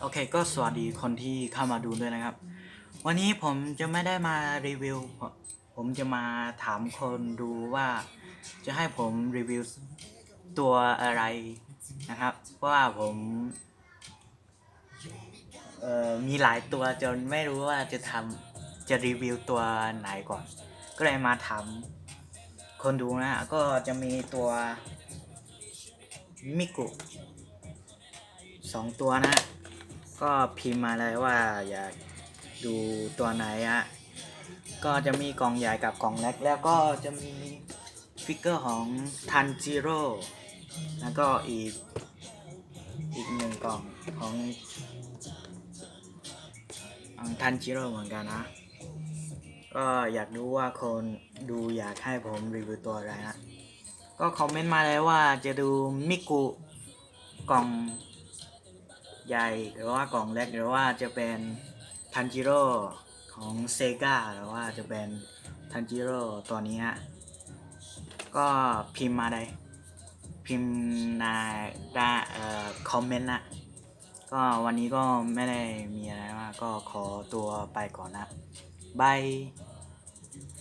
โอเคก็สวัสดีคนที่เข้ามาดูด้วยนะครับ วันนี้ผมจะไม่ได้มารีวิว ผมจะมาถามคนดูว่า จะให้ผมรีวิวตัวอะไรนะครับ เพราะว่าผมมีหลายตัวจนไม่รู้ว่าจะทำจะรีวิวตัวไหนก่อน ก็เลยมาถามคนดูนะ ก็จะมีตัวมิกุ สองตัวนะ ก็พิมพ์มาเลยว่าอยากดูตัวไหนอะก็จะมีกล่องใหญ่กับกล่องเล็กแล้วก็จะมีฟิกเกอร์ของทันจิโร่แล้วก็อีกอีกหนึ่งกล่องของของทันจิโร่เหมือนกันนะ ก็อยากรู้ว่าคนดูอยากให้ผมรีวิวตัวอะไรนะ ก็คอมเมนต์มาเลยว่าจะดูมิกุกล่อง ใหญ่หรือว่ากล่องเล็กหรือว่าจะเป็นทันจิโร่ของเซกาหรือว่าจะเป็นทันจิโร่ตัวนี้ฮะก็พิมพ์มาเลยพิมพ์ในได้เอ่อคอมเมนต์นะก็วันนี้ก็ไม่ได้มีอะไรมากก็ขอตัวไปก่อนนะบาย